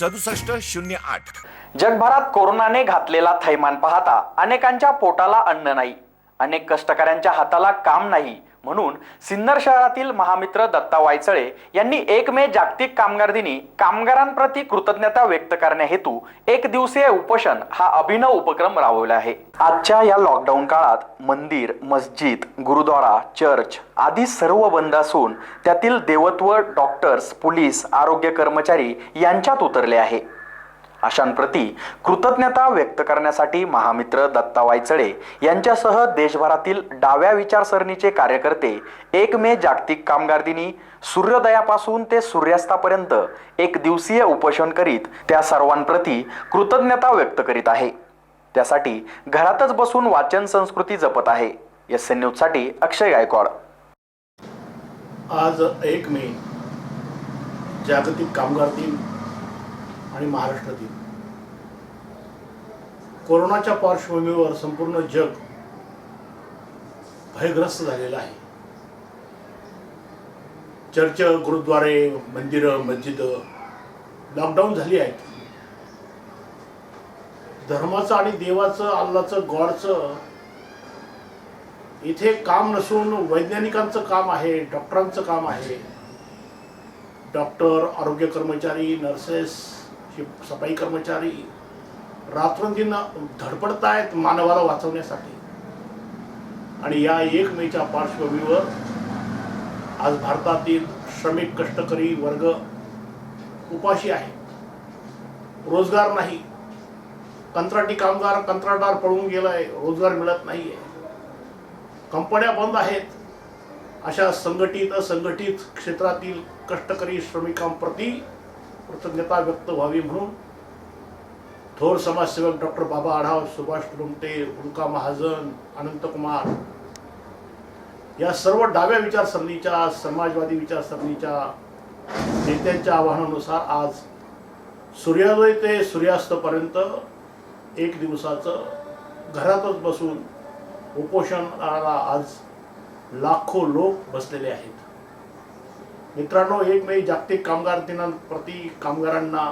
सदुसष्ट शून्य आठ. जगभरात कोरोनाने घातलेला थैमान पाहता अनेकांच्या पोटाला अन्न नाही. अनेक कष्टकऱ्यांच्या हाताला काम नाही. म्हणून सिन्नर शहरातील महामित्र दत्ता वायचळे यांनी एक मे जागतिक कामगार दिनी कामगारांप्रती कृतज्ञता व्यक्त करण्याहेतू एक दिवसीय उपोषण हा अभिनव उपक्रम राबवला आहे. आजच्या या लॉकडाऊन काळात मंदिर मस्जिद गुरुद्वारा चर्च आदी सर्व बंद असून त्यातील देवत्व डॉक्टर्स पोलीस आरोग्य कर्मचारी यांच्यात उतरले आहे. अशांप्रती कृतज्ञता व्यक्त करण्यासाठी महामित्र दत्ता वायचळे यांच्यासह देशभरातील डाव्या विचारसरणीचे कार्यकर्ते एक मे जागतिक कामगार दिनी सूर्योदयापासून ते सूर्यास्तापर्यंत एक दिवसीय उपोषण करीत त्या सर्वांप्रती कृतज्ञता व्यक्त करीत आहे. त्यासाठी घरातच बसून वाचन संस्कृती जपत आहे. एस एन न्यूजसाठी अक्षय गायकवाड. आज एक मे जागतिक कामगार दिन आणि महाराष्ट्रातील कोरोनाच्या पार्श्वभूमीवर संपूर्ण जग भयग्रस्त झालेलं आहे. चर्च गुरुद्वारे मंदिरं मस्जिद लॉकडाऊन झाली आहेत. धर्माचं आणि देवाचं अल्लाचं गॉडचं इथे काम नसून वैज्ञानिकांचं काम आहे डॉक्टरांचं काम आहे. डॉक्टर आरोग्य कर्मचारी नर्सेस हे सफाई कर्मचारी रात्रंदिन धडपडत आहेत मानवाला वाचवण्यासाठी. आणि या एक मेच्या पार्श्वभूमीवर आज भारतातील श्रमिक कष्टकरी वर्ग उपाशी आहे. रोजगार नाही. कंत्राटी कामगार कंत्राटदार पळून गेलाय रोजगार मिळत नाहीये. कंपन्या बंद आहेत. अशा संघटित असंघटित क्षेत्रातील कष्टकरी श्रमिकांप्रती कृतज्ञता व्यक्त व्हावी म्हणून थोर समाजसेवक डॉक्टर बाबा आढाव सुभाष लुमटे उल्का महाजन अनंतकुमार या सर्व डाव्या विचारसरणीच्या समाजवादी विचारसरणीच्या नेत्यांच्या आवाहनानुसार आज सूर्योदय ते सूर्यास्तपर्यंत एक दिवसाचं घरातच बसून उपोषणाला आज लाखो लोक बसलेले आहेत. मित्रांनो एक मे जागतिक कामगार दिनांप्रती कामगारांना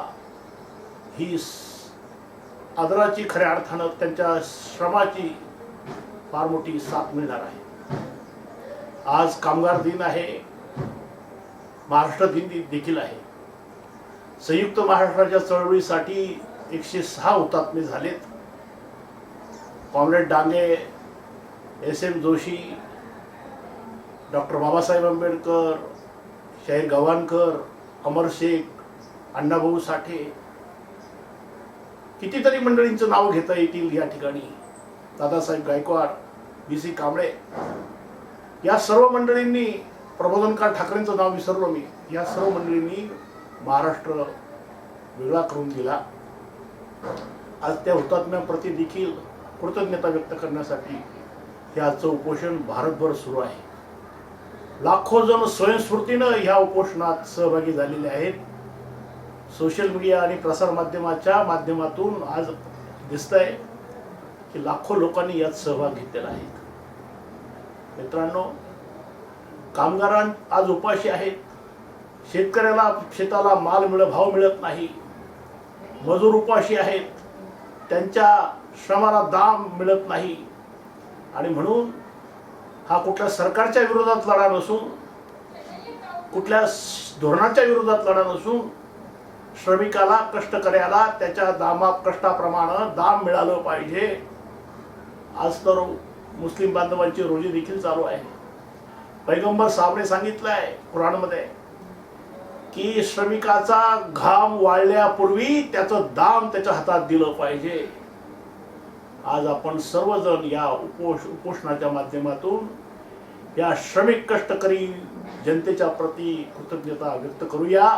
ही आदराची खऱ्या अर्थानं त्यांच्या श्रमाची फार मोठी साथ मिळणार आहे. आज कामगार दिन आहे. महाराष्ट्र दिन देखील आहे. संयुक्त महाराष्ट्राच्या चळवळीसाठी एकशे सहा हुतात्मे झालेत. Comrade Dange S M Joshi doctor Babasaheb Ambedkar शाहीर गव्हाणकर अमर शेख अण्णाभाऊ साठे. कितीतरी मंडळींचं नाव घेता येतील या ठिकाणी. Dadasaheb Gaikwad B C Kamble. या सर्व मंडळींनी प्रबोधनकार ठाकरेंचं नाव विसरलो मी. या सर्व मंडळींनी महाराष्ट्र वेगळा करून दिला. आज त्या हुतात्म्याप्रती देखील कृतज्ञता व्यक्त करण्यासाठी हे आजचं उपोषण भारतभर सुरू आहे. लाखो जण स्वयंस्फूर्तीनं ह्या उपोषणात सहभागी झालेले आहेत. सोशल मीडिया आणि प्रसारमाध्यमाच्या माध्यमातून आज दिसतंय की लाखो लोकांनी यात सहभाग घेतलेला आहे. मित्रांनो कामगारां आज उपाशी आहेत. शेतकऱ्याला शेताला माल मिळ भाव मिळत नाही. मजूर उपाशी आहेत. त्यांच्या श्रमाला दाम मिळत नाही. आणि म्हणून हा कुठल्या सरकारच्या विरोधात लढा नसून कुठल्या धोरणाच्या विरोधात लढा नसून श्रमिकाला कष्टकऱ्याला त्याच्या दामा कष्टाप्रमाणे दाम मिळालं पाहिजे. आज तर मुस्लिम बांधवांची रोजी देखील चालू आहे. पैगंबर साहेबने सांगितलं आहे कुराणमध्ये की श्रमिकाचा घाम वाळल्यापूर्वी त्याचं दाम त्याच्या हातात दिलं पाहिजे. आज आपण सर्वजण या उपोष उपोषणाच्या माध्यमातून या श्रमिक कष्टकरी जनतेच्या प्रती कृतज्ञता व्यक्त करूया.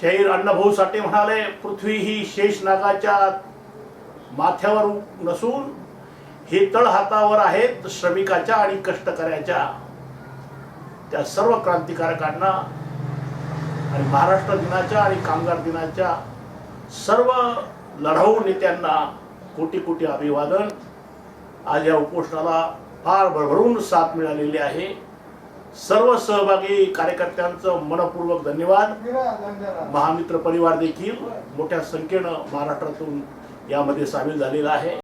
शहीर अण्णाभाऊ साठे म्हणाले पृथ्वी ही शेष नागाच्या माथ्यावर नसून हे तळ हातावर आहेत श्रमिकाच्या आणि कष्टकऱ्याच्या. त्या सर्व क्रांतिकारकांना आणि महाराष्ट्र दिनाच्या आणि कामगार दिनाच्या सर्व लढाऊ नेत्यांना कोटी कोटी अभिवादन. आज या उपोषणाला फार भरभरून साथ मिळालेली आहे. सर्व सहभागी कार्यकर्त्यांचं मनपूर्वक धन्यवाद. महामित्र परिवार देखील मोठ्या संख्येनं महाराष्ट्रातून यामध्ये सामील झालेला आहे.